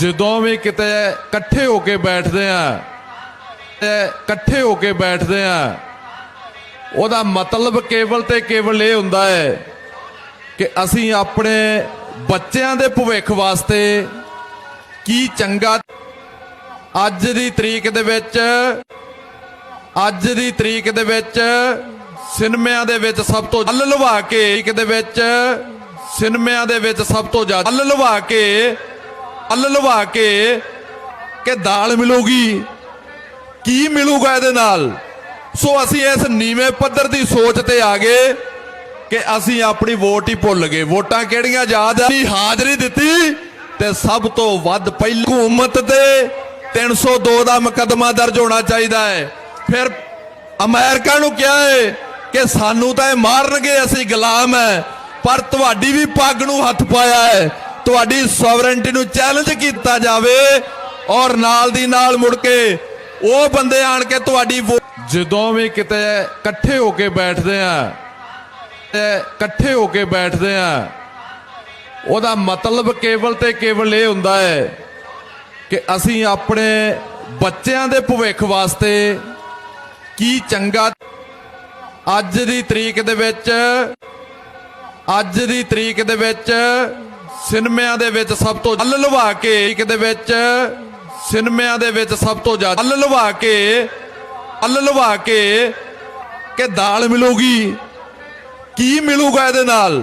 ਜਦੋਂ ਵੀ ਕਿਤੇ ਇਕੱਠੇ ਹੋ ਕੇ ਬੈਠਦੇ ਆ ਇਕੱਠੇ ਹੋ ਕੇ ਬੈਠਦੇ ਆ, ਉਹਦਾ ਮਤਲਬ ਕੇਵਲ ਤੇ ਕੇਵਲ ਇਹ ਹੁੰਦਾ ਹੈ ਕਿ ਅਸੀਂ ਆਪਣੇ ਬੱਚਿਆਂ ਦੇ ਭਵਿੱਖ ਵਾਸਤੇ ਕੀ ਚੰਗਾ ਅੱਜ ਦੀ ਤਰੀਕ ਦੇ ਵਿੱਚ, ਅੱਜ ਦੀ ਤਰੀਕ ਦੇ ਵਿੱਚ ਸਿਨੇਮਿਆਂ ਦੇ ਵਿੱਚ ਸਭ ਤੋਂ ਅੱਲ ਲਵਾ ਕੇ ਤਰੀਕ ਦੇ ਵਿੱਚ ਸਿਨੇਮਿਆਂ ਦੇ ਵਿੱਚ ਸਭ ਤੋਂ ਜ਼ਿਆਦਾ ਅੱਲ ਲਵਾ ਕੇ ਅੱਲ ਲਵਾ ਕੇ ਕਿ ਦਾਲ ਮਿਲੂਗੀ। ਕੀ ਮਿਲੂਗਾ ਇਹਦੇ ਨਾਲ? ਸੋ ਅਸੀਂ ਇਸ ਨੀਵੇਂ ਪੱਧਰ ਦੀ ਸੋਚ ਤੇ ਆ ਗਏ ਕਿ ਅਸੀਂ ਆਪਣੀ ਵੋਟ ਹੀ ਭੁੱਲ ਗਏ। ਵੋਟਾਂ ਕਿਹੜੀਆਂ ਯਾਦ ਆ? ਹਾਜ਼ਰੀ ਦਿੱਤੀ ਤੇ ਸਭ ਤੋਂ ਵੱਧ ਪਹਿਲੀ ਹਕੂਮਤ ਤੇ 302 ਦਾ ਮੁਕੱਦਮਾ ਦਰਜ ਹੋਣਾ ਚਾਹੀਦਾ ਹੈ। ਫਿਰ ਅਮਰੀਕਾ ਨੂੰ ਕਿਹਾ ਹੈ ਕਿ ਸਾਨੂੰ ਤਾਂ ਇਹ ਮਾਰਨਗੇ, ਅਸੀਂ ਗੁਲਾਮ ਹੈ, ਪਰ ਤੁਹਾਡੀ ਵੀ ਪੱਗ ਨੂੰ ਹੱਥ ਪਾਇਆ ਹੈ। ਤੁਹਾਡੀ ਸੋਵਰੈਂਟੀ ਨੂੰ ਚੈਲੰਜ ਕੀਤਾ ਜਾਵੇ ਔਰ ਨਾਲ ਦੀ ਨਾਲ ਮੁੜ ਕੇ ਉਹ ਬੰਦੇ ਆਣ ਕੇ ਤੁਹਾਡੀ ਵੋ- ਜਦੋਂ ਵੀ ਕਿਤੇ ਇਕੱਠੇ ਹੋ ਕੇ ਬੈਠਦੇ ਆ ਇਕੱਠੇ ਹੋ ਕੇ ਬੈਠਦੇ ਆ, ਉਹਦਾ ਮਤਲਬ ਕੇਵਲ ਤੇ ਕੇਵਲ ਇਹ ਹੁੰਦਾ ਹੈ ਕਿ ਅਸੀਂ ਆਪਣੇ ਬੱਚਿਆਂ ਦੇ ਭਵਿੱਖ ਵਾਸਤੇ ਕੀ ਚੰਗਾ ਅੱਜ ਦੀ ਤਰੀਕ ਦੇ ਵਿੱਚ, ਅੱਜ ਦੀ ਤਰੀਕ ਦੇ ਵਿੱਚ ਸਿਨਮਿਆਂ ਦੇ ਵਿੱਚ ਸਭ ਤੋਂ ਅੱਲ ਲਵਾ ਕੇ ਤਰੀਕ ਦੇ ਵਿੱਚ ਸਿਨਮਿਆਂ ਦੇ ਵਿੱਚ ਸਭ ਤੋਂ ਜ਼ਿਆਦਾ ਅੱਲ ਲਵਾ ਕੇ ਅੱਲ ਲਵਾ ਕੇ ਕਿ ਦਾਲ ਮਿਲੂਗੀ। ਕੀ ਮਿਲੂਗਾ ਇਹਦੇ ਨਾਲ?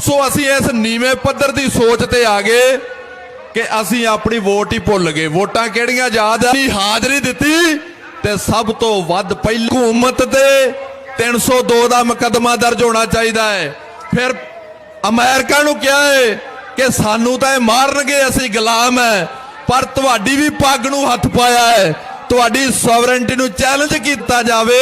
ਸੋ ਅਸੀਂ ਇਸ ਨੀਵੇਂ ਪੱਧਰ ਦੀ ਸੋਚ ਤੇ ਆ ਗਏ ਕਿ ਅਸੀਂ ਆਪਣੀ ਵੋਟ ਹੀ ਭੁੱਲ ਗਏ। ਵੋਟਾਂ ਕਿਹੜੀਆਂ ਯਾਦ ਆ? ਹਾਜ਼ਰੀ ਦਿੱਤੀ ਤੇ ਸਭ ਤੋਂ ਵੱਧ ਪਹਿਲੀ ਹਕੂਮਤ ਤੇ 302 ਦਾ ਮੁਕੱਦਮਾ ਦਰਜ ਹੋਣਾ ਚਾਹੀਦਾ ਹੈ। ਫਿਰ ਅਮਰੀਕਾ ਨੂੰ ਕਿਹਾ ਹੈ ਕਿ ਸਾਨੂੰ ਤਾਂ ਇਹ ਮਾਰਨਗੇ, ਅਸੀਂ ਗੁਲਾਮ ਹੈ ਪਰ ਤੁਹਾਡੀ ਵੀ ਪੱਗ ਨੂੰ ਹੱਥ ਪਾਇਆ ਹੈ ਤੁਹਾਡੀ ਸੋਵਰੈਂਟੀ ਨੂੰ ਚੈਲੰਜ ਕੀਤਾ ਜਾਵੇ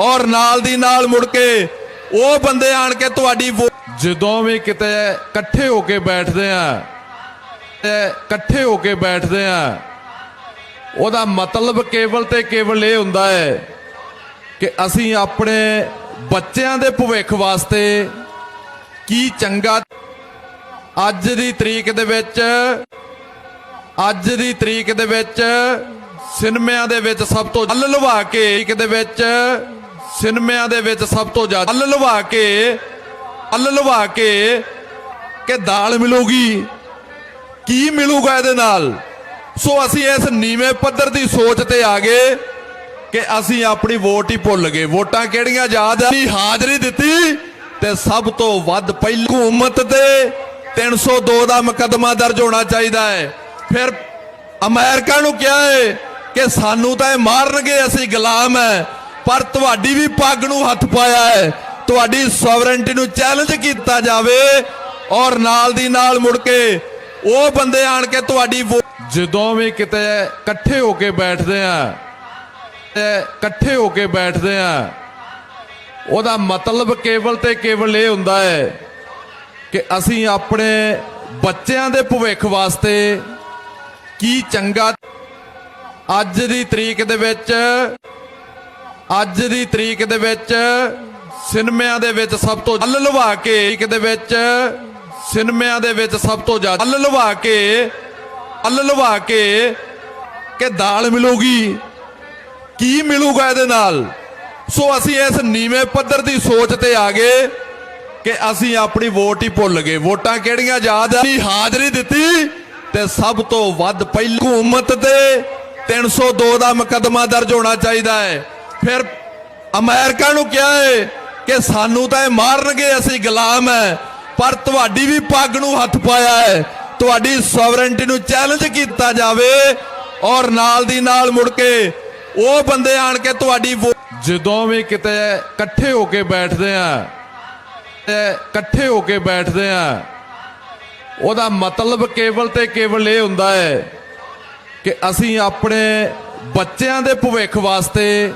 ਔਰ ਨਾਲ ਦੀ ਨਾਲ ਮੁੜ ਕੇ ਉਹ ਬੰਦੇ ਆਣ ਕੇ ਤੁਹਾਡੀ ਜਦੋਂ ਵੀ ਕਿਤੇ ਇਕੱਠੇ ਹੋ ਕੇ ਬੈਠਦੇ ਆ ਇਕੱਠੇ ਹੋ ਕੇ ਬੈਠਦੇ ਆ, ਉਹਦਾ ਮਤਲਬ ਕੇਵਲ ਤੇ ਕੇਵਲ ਇਹ ਹੁੰਦਾ ਹੈ ਕਿ ਅਸੀਂ ਆਪਣੇ ਬੱਚਿਆਂ ਦੇ ਭਵਿੱਖ ਵਾਸਤੇ ਕੀ ਚੰਗਾ ਅੱਜ ਦੀ ਤਰੀਕ ਦੇ ਵਿੱਚ, ਅੱਜ ਦੀ ਤਰੀਕ ਦੇ ਵਿੱਚ ਸਿਨੇਮਿਆਂ ਦੇ ਵਿੱਚ ਸਭ ਤੋਂ ਅੱਲ ਲਵਾ ਕੇ ਤਰੀਕ ਦੇ ਵਿੱਚ ਸਿਨੇਮਿਆਂ ਦੇ ਵਿੱਚ ਸਭ ਤੋਂ ਜ਼ਿਆਦਾ ਅੱਲ ਲਵਾ ਕੇ, ਅੱਲ ਲਵਾ ਕੇ ਕਿ ਦਾਲ ਮਿਲੂਗੀ। ਕੀ ਮਿਲੂਗਾ ਇਹਦੇ ਨਾਲ? ਸੋ ਅਸੀਂ ਇਸ ਨੀਵੇਂ ਪੱਧਰ ਦੀ ਸੋਚ ਤੇ ਆ ਗਏ ਕਿ ਅਸੀਂ ਆਪਣੀ ਵੋਟ ਹੀ ਭੁੱਲ ਗਏ। ਵੋਟਾਂ ਕਿਹੜੀਆਂ? ਯਾਦ ਆ ਹਾਜ਼ਰੀ ਦਿੱਤੀ ਤੇ ਸਭ ਤੋਂ ਵੱਧ ਪਹਿਲੀ ਹਕੂਮਤ ਤੇ 302 ਦਾ ਮੁਕੱਦਮਾ ਦਰਜ ਹੋਣਾ ਚਾਹੀਦਾ ਹੈ। ਫਿਰ ਅਮਰੀਕਾ ਨੂੰ ਕਿਹਾ ਹੈ ਕਿ ਸਾਨੂੰ ਤਾਂ ਇਹ ਮਾਰਨਗੇ, ਅਸੀਂ ਗੁਲਾਮ ਹੈ। ਪਰ ਤੁਹਾਡੀ ਵੀ ਪੱਗ ਨੂੰ ਹੱਥ ਪਾਇਆ ਹੈ। ਤੁਹਾਡੀ ਸੋਵਰੈਂਟੀ ਨੂੰ ਚੈਲੰਜ ਕੀਤਾ ਜਾਵੇ ਔਰ ਨਾਲ ਦੀ ਨਾਲ ਮੁੜ ਕੇ ਉਹ ਬੰਦੇ ਆਣ ਕੇ ਤੁਹਾਡੀ ਵੋ- ਜਦੋਂ ਵੀ ਕਿਤੇ ਇਕੱਠੇ ਹੋ ਕੇ ਬੈਠਦੇ ਆ ਇਕੱਠੇ ਹੋ ਕੇ ਬੈਠਦੇ ਆ, ਉਹਦਾ ਮਤਲਬ ਕੇਵਲ ਤੇ ਕੇਵਲ ਇਹ ਹੁੰਦਾ ਹੈ ਕਿ ਅਸੀਂ ਆਪਣੇ ਬੱਚਿਆਂ ਦੇ ਭਵਿੱਖ ਵਾਸਤੇ ਕੀ ਚੰਗਾ ਅੱਜ ਦੀ ਤਰੀਕ ਦੇ ਵਿੱਚ, ਅੱਜ ਦੀ ਤਰੀਕ ਦੇ ਵਿੱਚ, ਸਿਨੇਮਿਆਂ ਦੇ ਵਿੱਚ ਸਭ ਤੋਂ ਅੱਲ ਲਵਾ ਕੇ ਇੱਕ ਦੇ ਵਿੱਚ, ਸਿਨੇਮਿਆਂ ਦੇ ਵਿੱਚ ਸਭ ਤੋਂ ਜ਼ਿਆਦਾ ਅੱਲ ਲਵਾ ਕੇ, ਅੱਲ ਲਵਾ ਕੇ ਕਿ ਦਾਲ ਮਿਲੂਗੀ। ਕੀ ਮਿਲੂਗਾ ਇਹਦੇ ਨਾਲ? ਸੋ ਅਸੀਂ ਇਸ ਨੀਵੇਂ ਪੱਧਰ ਦੀ ਸੋਚ ਤੇ ਆ ਗਏ। ਕਿ ਅਸੀਂ ਆਪਣੀ ਵੋਟ ਹੀ ਭੁੱਲ ਗਏ। ਵੋਟਾਂ ਕਿਹੜੀਆਂ? ਯਾਦ ਆ? ਹਾਜ਼ਰੀ ਦਿੱਤੀ ਤੇ ਸਭ ਤੋਂ ਵੱਧ ਪਹਿਲੀ ਹਕੂਮਤ ਤੇ 302 ਦਾ ਮੁਕੱਦਮਾ ਦਰਜ ਹੋਣਾ ਚਾਹੀਦਾ ਹੈ। ਫਿਰ ਅਮਰੀਕਾ ਨੂੰ ਕਿਹਾ ਹੈ ਕਿ ਸਾਨੂੰ ਤਾਂ ਇਹ ਮਾਰਨਗੇ, ਅਸੀਂ ਗੁਲਾਮ ਹੈ। ਪਰ ਤੁਹਾਡੀ ਵੀ ਪੱਗ ਨੂੰ ਹੱਥ ਪਾਇਆ ਹੈ। ਤੁਹਾਡੀ ਸੋਵਰੈਂਟੀ ਨੂੰ ਚੈਲੰਜ ਕੀਤਾ ਜਾਵੇ ਔਰ ਨਾਲ ਦੀ ਨਾਲ ਮੁੜ ਕੇ ਉਹ ਬੰਦੇ ਆਣ ਕੇ ਤੁਹਾਡੀ ਵੋ- ਜਦੋਂ ਵੀ ਕਿਤੇ ਇਕੱਠੇ ਹੋ ਕੇ ਬੈਠਦੇ ਆ ਇਕੱਠੇ ਹੋ ਕੇ ਬੈਠਦੇ ਆ। ਉਹਦਾ ਮਤਲਬ ਕੇਵਲ ਤੇ ਕੇਵਲ ਇਹ ਹੁੰਦਾ ਹੈ ਕਿ ਅਸੀਂ ਆਪਣੇ ਬੱਚਿਆਂ ਦੇ ਭਵਿੱਖ ਵਾਸਤੇ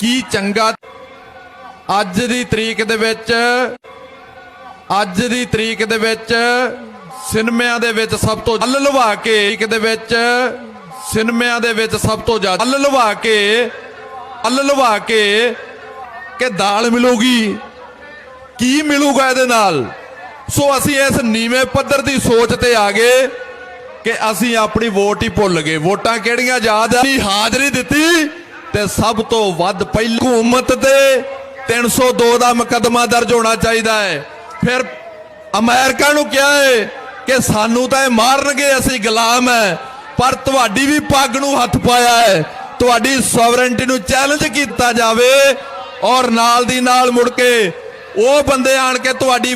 ਕੀ ਚੰਗਾ ਅੱਜ ਦੀ ਤਰੀਕ ਦੇ ਵਿੱਚ, ਅੱਜ ਦੀ ਤਰੀਕ ਦੇ ਵਿੱਚ ਸਿਨੇਮਿਆਂ ਦੇ ਵਿੱਚ ਸਭ ਤੋਂ ਅੱਲ ਲਵਾ ਕੇ ਇੱਕ ਦੇ ਵਿੱਚ ਸਿਨੇਮਿਆਂ ਦੇ ਵਿੱਚ ਸਭ ਤੋਂ ਜ਼ਿਆਦਾ ਅੱਲ ਲਵਾ ਕੇ, ਅੱਲ ਲਵਾ ਕੇ ਕਿ ਦਾਲ ਮਿਲੂਗੀ। ਕੀ ਮਿਲੂਗਾ ਇਹਦੇ ਨਾਲ? ਸੋ ਅਸੀਂ ਇਸ ਨੀਵੇਂ ਪੱਧਰ ਦੀ ਸੋਚ ਤੇ ਆ ਗਏ ਕਿ ਅਸੀਂ ਆਪਣੀ ਵੋਟ ਹੀ ਭੁੱਲ ਗਏ। ਵੋਟਾਂ ਕਿਹੜੀਆਂ? ਯਾਦ ਆ ਹਾਜ਼ਰੀ ਦਿੱਤੀ ਤੇ ਸਭ ਤੋਂ ਵੱਧ ਪਹਿਲੀ ਹਕੂਮਤ ਤੇ 302 ਦਾ ਮੁਕੱਦਮਾ ਦਰਜ ਹੋਣਾ ਚਾਹੀਦਾ ਹੈ। ਫਿਰ ਅਮਰੀਕਾ ਨੂੰ ਕਿਹਾ ਹੈ ਕਿ ਸਾਨੂੰ ਤਾਂ ਇਹ ਮਾਰਨਗੇ, ਅਸੀਂ ਗੁਲਾਮ ਹੈ। ਪਰ ਤੁਹਾਡੀ ਵੀ ਪੱਗ ਨੂੰ ਹੱਥ ਪਾਇਆ ਹੈ। ਤੁਹਾਡੀ ਸੋਵਰੈਂਟੀ ਨੂੰ ਚੈਲੰਜ ਕੀਤਾ ਜਾਵੇ ਔਰ ਨਾਲ ਦੀ ਨਾਲ ਮੁੜ ਕੇ ਉਹ ਬੰਦੇ ਆਣ ਕੇ ਤੁਹਾਡੀ